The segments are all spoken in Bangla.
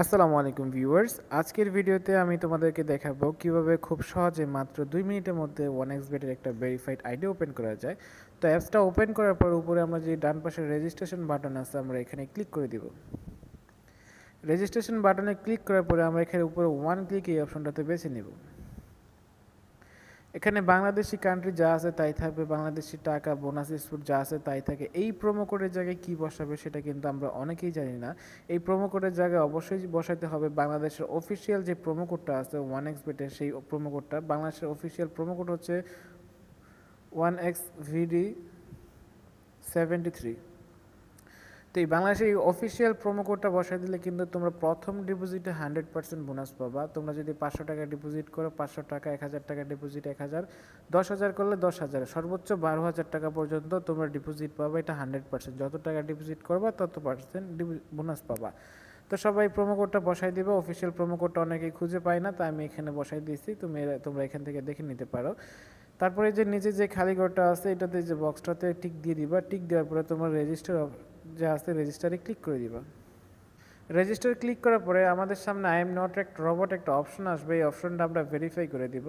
আসসালামু আলাইকুম ভিউয়ার্স। আজকের ভিডিওতে আমি তোমাদেরকে দেখাবো কীভাবে খুব সহজে মাত্র দুই মিনিটের মধ্যে ওয়ান এক্স বেটের একটা ভেরিফাইড আইডি ওপেন করা যায়। তো অ্যাপসটা ওপেন করার পর উপরে আমরা যে ডান পাশে রেজিস্ট্রেশন বাটন আছে, আমরা এখানে ক্লিক করে দিব। রেজিস্ট্রেশন বাটনে ক্লিক করার পরে আমরা এখানে উপরে ওয়ান ক্লিক এই অপশনটাতে বেছে নেব। এখানে বাংলাদেশি কান্ট্রি যা আছে তাই থাকবে, বাংলাদেশি টাকা বোনাস স্পুট যা আছে তাই থাকে। এই প্রোমো কোডের জায়গায় কি বসাবে সেটা কিন্তু আমরা অনেকেই জানি না। এই প্রোমো কোডের জায়গায় অবশ্যই বসাতে হবে বাংলাদেশের অফিসিয়াল যে প্রোমো কোডটা আছে ওয়ান এক্স বেটের সেই প্রোমো কোডটা বাংলাদেশের অফিসিয়াল প্রোমো কোড হচ্ছে one X VD seventy three তো এই বাংলাদেশের এই অফিসিয়াল প্রোমো কোডটা বসাই দিলে কিন্তু তোমরা প্রথম ডিপোজিটে হান্ড্রেড পার্সেন্ট বোনাস পাবা। তোমরা যদি পাঁচশো টাকা ডিপোজিট করো, পাঁচশো টাকা, এক হাজার টাকা ডিপোজিট এক হাজার, দশ হাজার করলে দশ হাজার, সর্বোচ্চ বারো হাজার টাকা পর্যন্ত তোমরা ডিপোজিট পাবা, এটা হান্ড্রেড পার্সেন্ট যত টাকা ডিপোজিট করবা, তত পার্সেন্ট বোনাস পাবা। তো সবাই প্রোমো কোডটা বসাই দিবে। অফিসিয়াল প্রোমো কোডটা অনেকেই খুঁজে পায় না তাই আমি এখানে বসাই দিয়েছি। তুমি তোমরা এখান থেকে দেখে নিতে পারো। তারপরে যে নিচে যে খালি ঘরটা আছে, এটাতে যে বক্সটাতে টিক দিয়ে দিবা। টিক দেওয়ার পরে তোমার রেজিস্টার আছে রেজিস্টারে ক্লিক করে দিবা। রেজিস্টার ক্লিক করার পরে আমাদের সামনে আই এম নট একটা রবট একটা অপশন আসবে, এই অপশনটা আমরা ভেরিফাই করে দিব।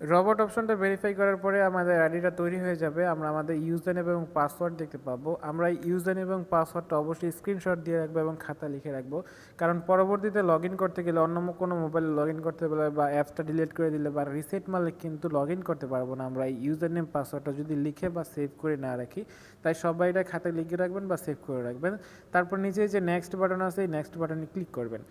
রবট অপশনটা ভেরিফাই করার পরে আমাদের আইডিটা তৈরি হয়ে যাবে। আমরা আমাদের ইউজার নেম এবং পাসওয়ার্ড দেখতে পাবো। আমরা ইউজার এবং পাসওয়ার্ডটা অবশ্যই স্ক্রিনশট দিয়ে রাখব এবং খাতা লিখে রাখব। কারণ পরবর্তীতে লগ করতে গেলে অন্য কোনো মোবাইলে লগ করতে গেলে বা অ্যাপসটা ডিলিট করে দিলে বা রিসেট মারলে কিন্তু লগ করতে পারব না। আমরা ইউজার নেম পাসওয়ার্ডটা যদি লিখে বা সেভ করে না রাখি, তাই সবাই এটা খাতায় লিখে রাখবেন বা সেভ করে রাখবেন। তারপর নিচে যে নেক্সট বাটন আছে, এই নেক্সট বাটনে ক্লিক করবেন।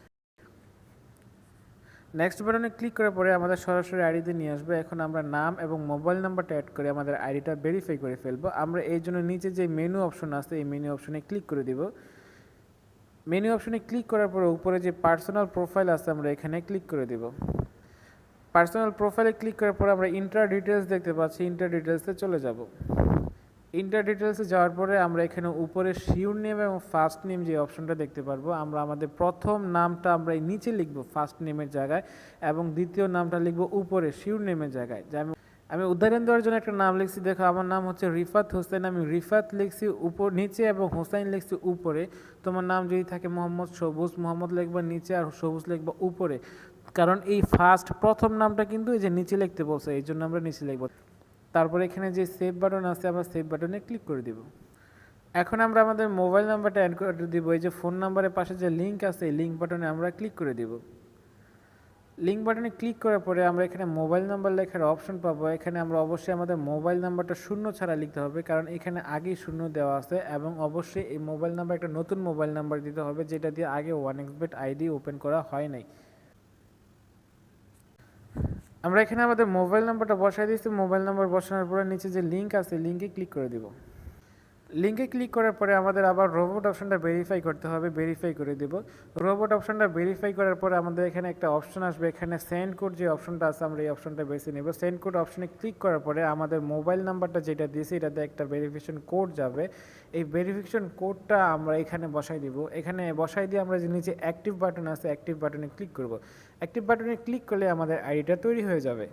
নেক্সট বাটনে ক্লিক করার পরে আমাদের সরাসরি আইডিতে নিয়ে আসবে। এখন আমরা নাম এবং মোবাইল নাম্বারটা অ্যাড করে আমাদের আইডিটা ভেরিফাই করে ফেলব। আমরা এই জন্য নিচে যে মেনু অপশন আছে, এই মেনু অপশনে ক্লিক করে দিব। মেনু অপশনে ক্লিক করার পরে উপরে যে পার্সোনাল প্রোফাইল আছে, আমরা এখানে ক্লিক করে দিব। পার্সোনাল প্রোফাইলে ক্লিক করার পরে আমরা ইন্টার ডিটেলস দেখতে পাচ্ছি। ইন্টার ডিটেলসে চলে যাব। ইন্টার ডিটেলসে যাওয়ার পরে আমরা এখানে উপরে শিওর নেম এবং ফার্স্ট নেম যে অপশনটা দেখতে পারব, আমরা আমাদের প্রথম নামটা আমরা এই নিচে লিখব ফার্স্ট নেমের জায়গায় এবং দ্বিতীয় নামটা লিখব উপরে শিওর নেমের জায়গায়। যে আমি আমি উদাহরণ দেওয়ার জন্য একটা নাম লিখছি, দেখো আমার নাম হচ্ছে রিফাত হোসেন, আমি রিফাত লিখছি উপর, নিচে এবং হোসাইন লিখছি উপরে। তোমার নাম যদি থাকে মোহাম্মদ সবুজ, মোহাম্মদ লিখবা নিচে আর সবুজ লিখবা উপরে। কারণ এই ফার্স্ট প্রথম নামটা কিন্তু এই যে নিচে লিখতে বলছে, এই জন্য আমরা নিচে লিখব। তারপরে এখানে যে সেভ বাটন আছে, আমরা সেভ বাটনে ক্লিক করে দিব। এখন আমরা আমাদের মোবাইল নাম্বারটা অ্যাড করে দিব। এই যে ফোন নাম্বারের পাশে যে লিঙ্ক আছে, এই লিঙ্ক বাটনে আমরা ক্লিক করে দিব। লিঙ্ক বাটনে ক্লিক করার পরে আমরা এখানে মোবাইল নাম্বার লেখার অপশন পাবো। এখানে আমরা অবশ্যই আমাদের মোবাইল নাম্বারটা শূন্য ছাড়া লিখতে হবে, কারণ এখানে আগেই শূন্য দেওয়া আছে এবং অবশ্যই এই মোবাইল নাম্বার একটা নতুন মোবাইল নাম্বার দিতে হবে, যেটা দিয়ে আগে ওয়ান এক্সবেট আইডি ওপেন করা হয় নাই। আমরা এখানে আমাদের মোবাইল নাম্বারটা বসাই দিয়েছি। মোবাইল নাম্বার বসানোর পরে নিচে যে লিঙ্ক আছে লিঙ্কে ক্লিক করে দিব। লিঙ্কে ক্লিক করার পরে আমাদের আবার রোবট অপশনটা ভেরিফাই করতে হবে ভেরিফাই করে দিব। রোবট অপশনটা ভেরিফাই করার পরে আমাদের এখানে একটা অপশন আসবে, এখানে সেন্ড কোড যে অপশনটা আছে, আমরা এই অপশনটা বেছে নেব। সেন্ড কোড অপশনে ক্লিক করার পরে আমাদের মোবাইল নাম্বারটা যেটা দিয়েছি, এটাতে একটা ভেরিফিকেশন কোড যাবে। এই ভেরিফিকেশন কোডটা আমরা এখানে বসাই দিব। এখানে বসাই দিয়ে আমরা যে নিচে অ্যাক্টিভ বাটন আছে অ্যাক্টিভ বাটনে ক্লিক করব। অ্যাক্টিভ বাটনে ক্লিক করলে আমাদের আইডিটা তৈরি হয়ে যাবে।